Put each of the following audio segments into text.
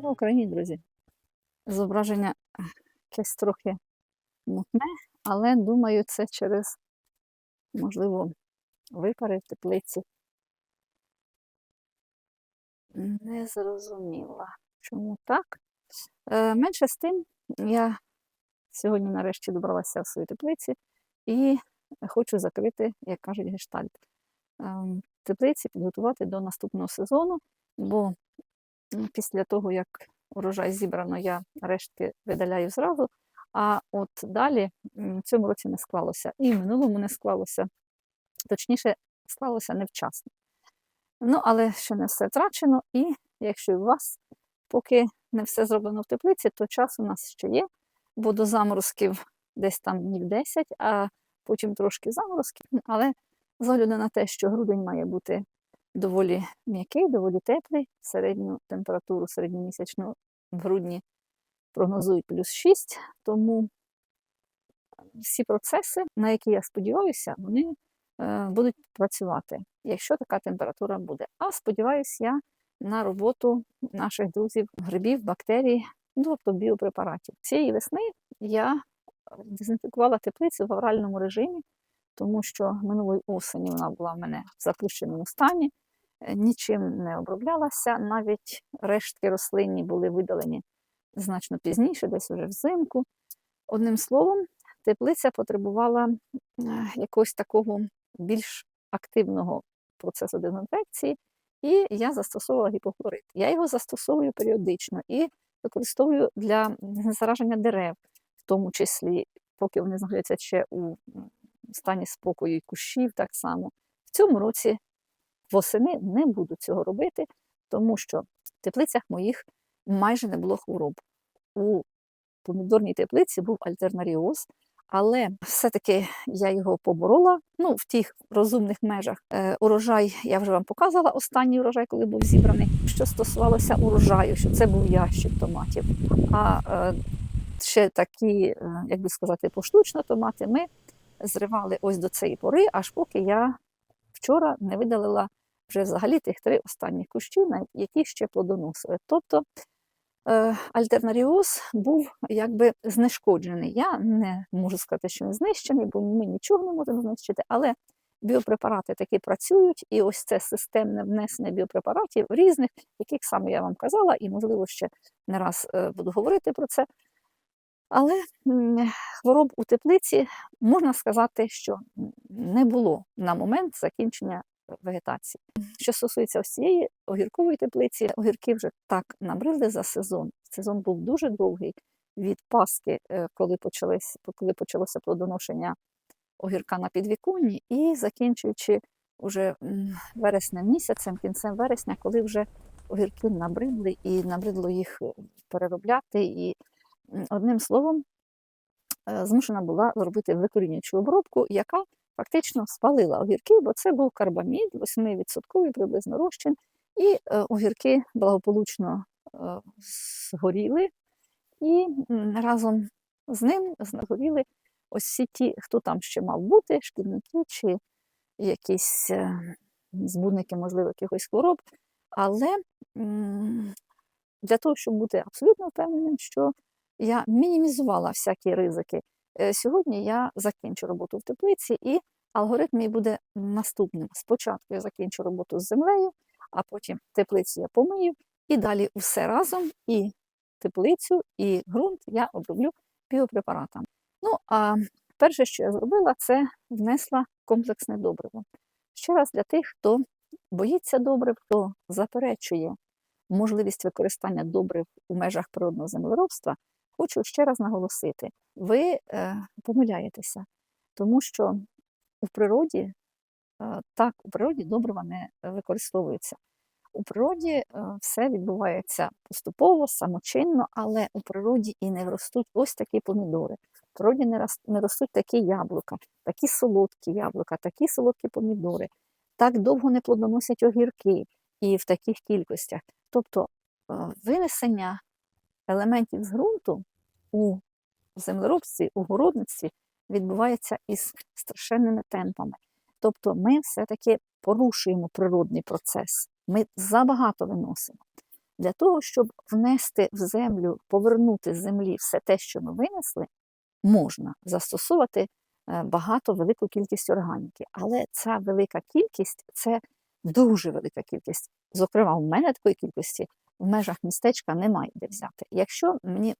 Слава Україні, друзі! Зображення якесь трохи мутне, але думаю, це через, можливо, випари в теплиці. Не зрозуміла, чому так. Е, менше з тим, я сьогодні нарешті добралася в свою теплиці і хочу закрити, як кажуть, гештальт. Ем, теплиці підготувати до наступного сезону, бо після того, як урожай зібрано, я рештки видаляю зразу. А от далі в цьому році не склалося. І в минулому не склалося. Точніше, склалося невчасно. Ну, але ще не все втрачено, і якщо у вас поки не все зроблено в теплиці, то час у нас ще є, бо до заморозків десь там днів 10, а потім трошки заморозків. Але з огляду на те, що грудень має бути доволі м'який, доволі теплий, середню температуру середньомісячну в грудні прогнозують плюс 6, тому всі процеси, на які я сподіваюся, вони е, будуть працювати, якщо така температура буде. А сподіваюся я на роботу наших друзів, грибів, бактерій, ну, тобто біопрепаратів. Цієї весни я дезінфікувала теплицю в авральному режимі, тому що минулої осені вона була в мене в запущеному стані, е, нічим не оброблялася, навіть рештки рослинні були видалені значно пізніше, десь вже взимку. Одним словом, теплиця потребувала якогось такого більш активного процесу дезінфекції, і я застосовувала гіпохлорид. Я його застосовую періодично і використовую для зараження дерев, в тому числі, поки вони знаходяться ще у стані спокою і кущів так само. В цьому році восени не буду цього робити, тому що в теплицях моїх майже не було хвороб. У помідорній теплиці був альтернаріоз, але все-таки я його поборола ну, в тих розумних межах. Е, урожай я вже вам показувала останній урожай, коли був зібраний. Що стосувалося урожаю, що це був ящик томатів. А е, ще такі, е, як би сказати, поштучно томати ми зривали ось до цієї пори, аж поки я вчора не видалила вже взагалі тих три останні кущі, які ще плодоносили. Тобто е, альтернаріоз був якби знешкоджений. Я не можу сказати, що він знищений, бо ми нічого не можемо знищити, але біопрепарати таки працюють, і ось це системне внесення біопрепаратів різних, яких саме я вам казала, і, можливо, ще не раз е, буду говорити про це. Але хвороб у теплиці можна сказати, що не було на момент закінчення вегетації. Що стосується ось цієї огіркової теплиці, огірки вже так набрили за сезон. Сезон був дуже довгий від Пасхи, е, коли почалось, коли почалося плодоношення огірка на підвіконні, і закінчуючи уже вереснем місяцем, кінцем вересня, коли вже огірки набридли і набридло їх е, переробляти. І одним словом, е, змушена була зробити викорінюючу обробку, яка фактично спалила огірки, бо це був карбамід, 8% приблизно розчин, і е, огірки благополучно е, згоріли, і разом з ним згоріли ось всі ті, хто там ще мав бути, шкідники чи якісь збудники, можливо, якихось хвороб. Але для того, щоб бути абсолютно впевненим, що я мінімізувала всякі ризики. Е, Сьогодні я закінчу роботу в теплиці, і алгоритм мій буде наступним. Спочатку я закінчу роботу з землею, а потім теплицю я помию, і далі все разом, і теплицю, і ґрунт я оброблю біопрепаратами. Ну, а перше, що я зробила, це внесла комплексне добриво. Ще раз для тих, хто боїться добрив, хто заперечує можливість використання добрив у межах природного землеробства, хочу ще раз наголосити: ви е, помиляєтеся, тому що у природі е, так, у природі добрива не використовуються. У природі е, все відбувається поступово, самочинно, але у природі і не ростуть ось такі помідори. В природі не ростуть такі яблука, такі солодкі яблука, такі солодкі помідори. Так довго не плодоносять огірки і в таких кількостях. Тобто винесення елементів з ґрунту у землеробстві, у городництві відбувається із страшенними темпами. Тобто ми все-таки порушуємо природний процес. Ми забагато виносимо. Для того, щоб внести в землю, повернути з землі все те, що ми винесли, можна застосовувати е, багато велику кількість органіки. Але ця велика кількість це дуже велика кількість. Зокрема, в мене такої кількості в межах містечка немає де взяти. Якщо мені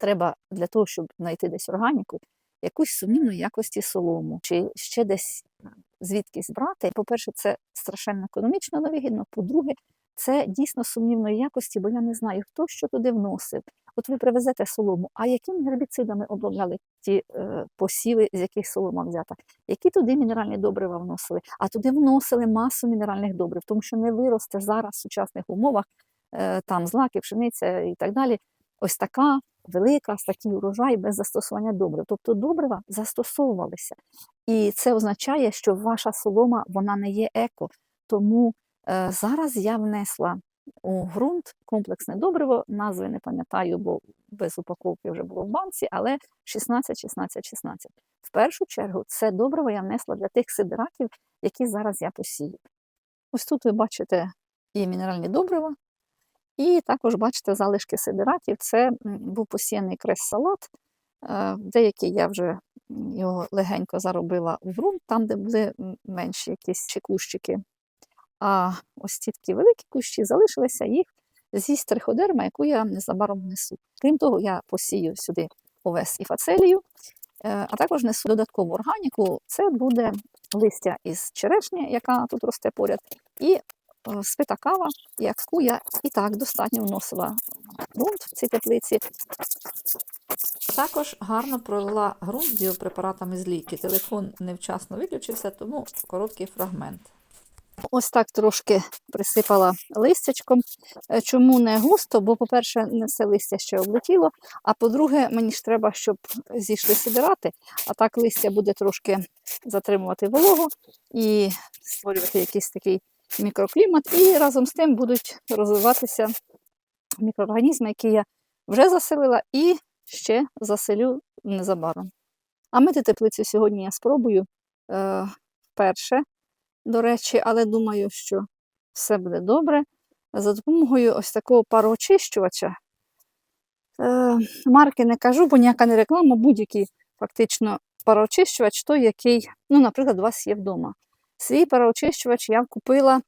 треба для того, щоб знайти десь органіку, якусь сумнівної якості солому, чи ще десь звідкись брати, по-перше, це страшенно економічно невигідно, по-друге, це дійсно сумнівної якості, бо я не знаю, хто що туди вносив. От ви привезете солому, а якими гербіцидами обробляли ті е, посіви, з яких солома взята, які туди мінеральні добрива вносили, а туди вносили масу мінеральних добрив, тому що не виросте зараз в сучасних умовах е, там злаки, пшениця і так далі. Ось така велика, такий урожай без застосування добрив. Тобто добрива застосовувалися. І це означає, що ваша солома вона не є еко. Тому е, зараз я внесла у ґрунт комплексне добриво, назви не пам'ятаю, бо без упаковки вже було в банці, але 16, 16, 16. В першу чергу це добриво я внесла для тих сидератів, які зараз я посію. Ось тут ви бачите і мінеральні добрива, і також бачите залишки сидератів. Це був посіяний крес-салат. Е, Деякий я вже його легенько заробила в ґрунт, там, де були менші якісь кущики. А ось ці такі великі кущі залишилися їх з'їсть триходерма, яку я незабаром несу. Крім того, я посію сюди овес і фацелію, е, а також несу додаткову органіку. Це буде листя із черешні, яка тут росте поряд, і спита кава, яку я і так достатньо вносила ґрунт в цій теплиці. Також гарно пролила ґрунт біопрепаратами з ліки. Телефон невчасно виключився, тому короткий фрагмент. Ось так трошки присипала листячком. Е, Чому не густо? Бо, по-перше, не все листя ще облетіло, а по-друге, мені ж треба, щоб зійшли сидирати, а так листя буде трошки затримувати вологу і створювати якийсь такий мікроклімат, і разом з тим будуть розвиватися мікроорганізми, які я вже заселила і ще заселю незабаром. А мити теплицю сьогодні я спробую е, до речі, але думаю, що все буде добре. За допомогою ось такого пароочищувача. Е, марки не кажу, бо ніяка не реклама, будь-який фактично пароочищувач, той, який, ну, наприклад, у вас є вдома. Свій пароочищувач я купила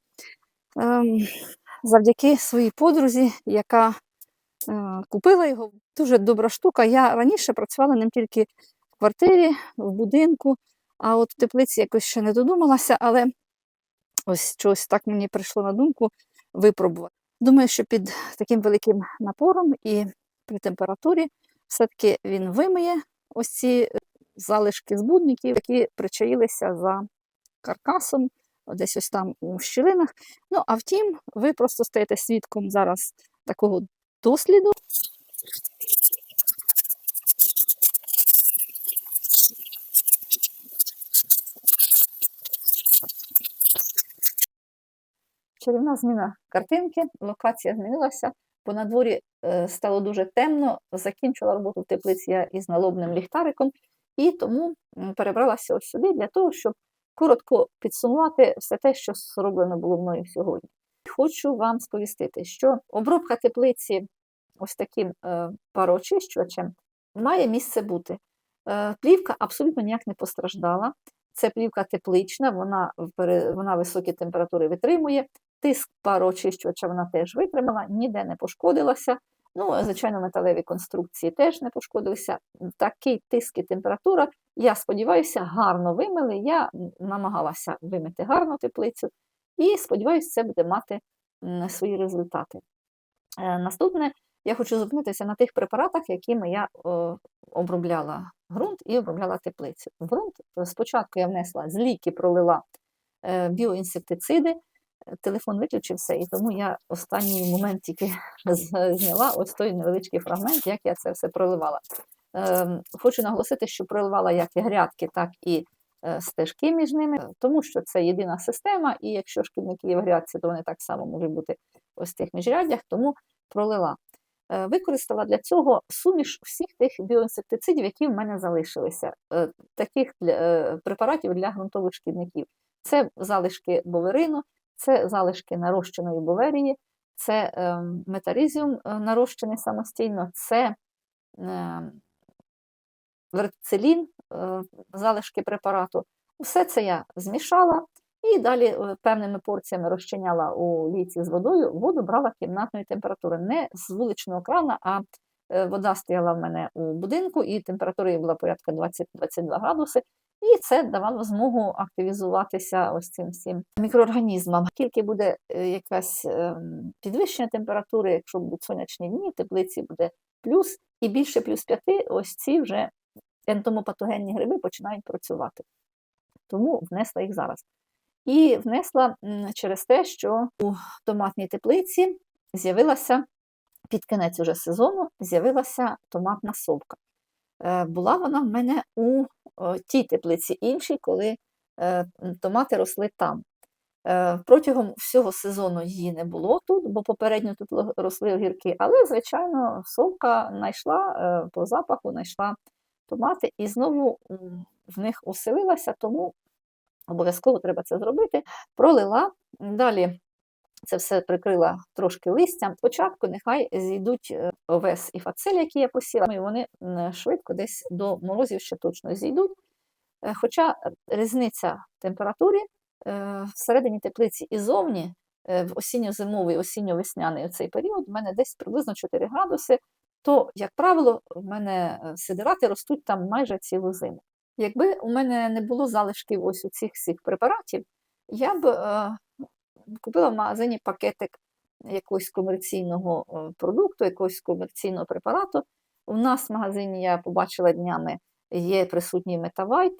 ем, завдяки своїй подрузі, яка е, купила його. Дуже добра штука. Я раніше працювала ним тільки в квартирі, в будинку, а от в теплиці якось ще не додумалася, але ось щось так мені прийшло на думку випробувати. Думаю, що під таким великим напором і при температурі все-таки він вимиє ось ці залишки збудників, які причаїлися за каркасом, десь ось там у щілинах. Ну, а втім, ви просто стаєте свідком зараз такого досліду. Чарівна зміна картинки, локація змінилася, бо на дворі е, стало дуже темно. Закінчила роботу в теплиці я із налобним ліхтариком, і тому перебралася ось сюди для того, щоб коротко підсумувати все те, що зроблено було мною сьогодні. Хочу вам сповістити, що обробка теплиці ось таким е, пароочищувачем має місце бути. Е, плівка абсолютно ніяк не постраждала. Це плівка теплична, вона, вона високі температури витримує. Тиск пароочищувача вона теж витримала, ніде не пошкодилася. Ну, звичайно, металеві конструкції теж не пошкодилися. Такий тиск і температура, я сподіваюся, гарно вимили. Я намагалася вимити гарно теплицю і сподіваюся, це буде мати свої результати. Е, Наступне, я хочу зупинитися на тих препаратах, якими я обробляла ґрунт і обробляла теплицю. В е, спочатку я внесла з ліки, пролила е, біоінсектициди, телефон виключився, і тому я останній момент тільки зняла ось той невеличкий фрагмент, як я це все проливала. Ем, Хочу наголосити, що проливала як і грядки, так і е, стежки між ними, е, тому що це єдина система, і якщо шкідники є в грядці, то вони так само можуть бути ось в тих міжряддях, тому пролила. Е, Використала для цього суміш всіх тих біоінсектицидів, які в мене залишилися, таких препаратів для ґрунтових шкідників. Це залишки боверину, це залишки нарощеної боверії, це ем, метарізіум нарощений самостійно, це вертицелін, е, залишки препарату. Все це я змішала і далі е, певними порціями розчиняла у ліці з водою. Воду брала кімнатної температури, не з вуличного крана, а е, вода стояла в мене у будинку, і температура її була порядка 20-22 градуси. І це давало змогу активізуватися ось цим всім мікроорганізмам. Тільки буде якась підвищення температури, якщо будуть сонячні дні, в теплиці буде плюс, і більше плюс 5, ось ці вже ентомопатогенні гриби починають працювати. Тому внесла їх зараз. І внесла через те, що у томатній теплиці з'явилася під кінець уже сезону, з'явилася томатна совка. Е, Була вона в мене у тій теплиці іншій, коли е, томати росли там. Е, Протягом всього сезону її не було тут, бо попередньо тут росли огірки, але, звичайно, совка знайшла е, по запаху, знайшла томати і знову в них оселилася, тому обов'язково треба це зробити. Пролила, далі це все прикрила трошки листям. Спочатку нехай зійдуть е, овес і фацель, які я посіла, і вони швидко десь до морозів ще точно зійдуть. Е, Хоча різниця в температурі е, всередині теплиці і зовні в осінньо-зимовий, осінньо-весняний цей період, в мене десь приблизно 4 градуси, то, як правило, в мене е, сидирати ростуть там майже цілу зиму. Якби у мене не було залишків ось у цих всіх препаратів, я б е, купила в магазині пакетик якогось комерційного е, продукту, якогось комерційного препарату. У нас в магазині я побачила днями є присутній метавайт.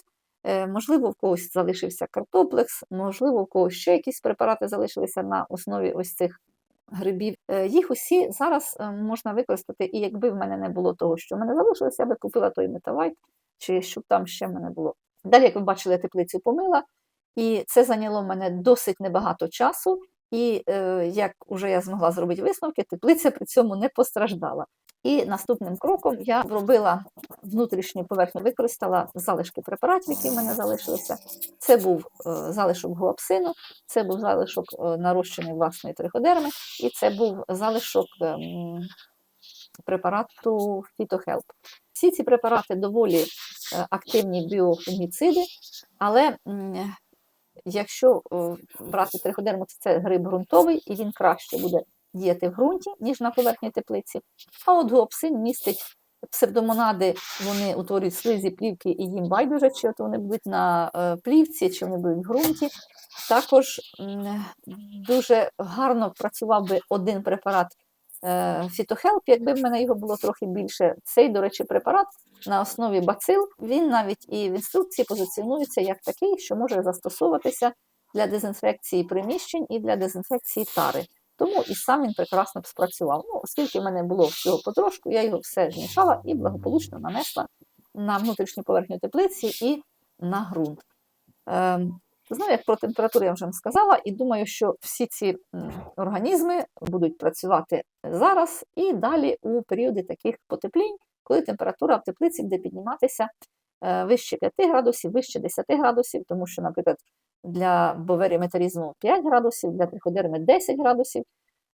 Е, Можливо, в когось залишився картоплекс, можливо, в когось ще якісь препарати залишилися на основі ось цих грибів. Е, Їх усі зараз е, можна використати, і якби в мене не було того, що в мене залишилося, я би купила той метавайт, чи щоб там ще в мене було. Далі, як ви бачили, теплицю помила, і це зайняло в мене досить небагато часу. І е, як вже я змогла зробити висновки, теплиця при цьому не постраждала. І наступним кроком я робила внутрішню поверхню, використала залишки препаратів, які в мене залишилися. Це був е, залишок гуапсину, це був залишок е, нарощеної власної триходерми, і це був залишок ем, препарату Phytohelp. Всі ці препарати доволі е, активні біофунгіциди, але якщо е, брати триходерму, це гриб ґрунтовий, і він краще буде діяти в ґрунті, ніж на поверхні теплиці. А от гуапсин містить псевдомонади, вони утворюють слизі, плівки, і їм байдуже, чи от вони будуть на е, плівці, чи вони будуть в ґрунті. Також дуже гарно працював би один препарат Фітохелп, якби в мене його було трохи більше. Цей, до речі, препарат на основі бацил, він навіть і в інструкції позиціонується як такий, що може застосовуватися для дезінфекції приміщень і для дезінфекції тари. Тому і сам він прекрасно б спрацював. Ну, оскільки в мене було всього потрошку, я його все змішала і благополучно нанесла на внутрішню поверхню теплиці і на ґрунт. Знову, як про температуру я вже вам сказала, і думаю, що всі ці організми будуть працювати зараз і далі у періоди таких потеплінь, коли температура в теплиці буде підніматися е, вище 5 градусів, вище 10 градусів, тому що, наприклад, для боверіметарізму 5 градусів, для триходерми 10 градусів.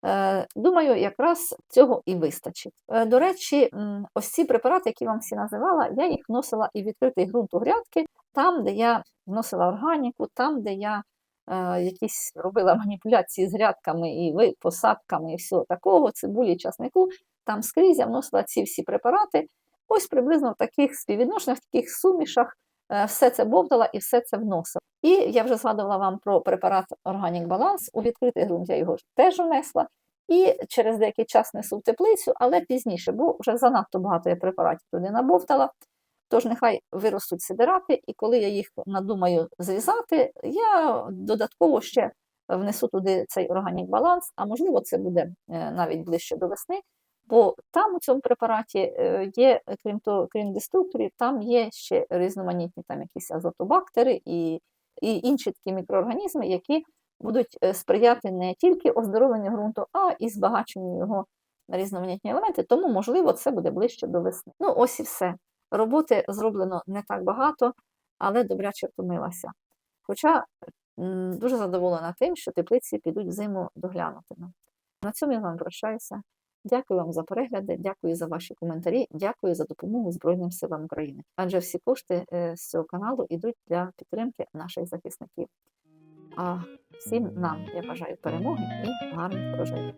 Е, Думаю, якраз цього і вистачить. Е, До речі, ось ці препарати, які вам всі називала, я їх вносила і відкритий ґрунт у грядки, там, де я вносила органіку, там, де я е, якісь робила маніпуляції з грядками і посадками, і всього такого, цибулі, часнику, там скрізь я вносила ці всі препарати. Ось приблизно в таких співвідношеннях, в таких сумішах все це бовтала і все це вносила. І я вже згадувала вам про препарат Organic Balance. У відкритий ґрунт я його теж внесла. І через деякий час несу в теплицю, але пізніше, бо вже занадто багато я препаратів туди набовтала. Тож нехай виростуть сидирати, і коли я їх надумаю зрізати, я додатково ще внесу туди цей органік баланс, а можливо, це буде е, навіть ближче до весни, бо там у цьому препараті е, є, крім того, крім деструкторів, там є ще різноманітні там якісь азотобактери і, і інші такі мікроорганізми, які будуть е, сприяти не тільки оздоровленню ґрунту, а і збагаченню його на різноманітні елементи. Тому, можливо, це буде ближче до весни. Ну, ось і все. Роботи зроблено не так багато, але добряче втомилася. Хоча дуже задоволена тим, що теплиці підуть зиму доглянутими. На цьому я вам прощаюся. Дякую вам за перегляди, дякую за ваші коментарі, дякую за допомогу Збройним силам України. Адже всі кошти е, з цього каналу йдуть для підтримки наших захисників. А всім нам я бажаю перемоги і гарних проживань.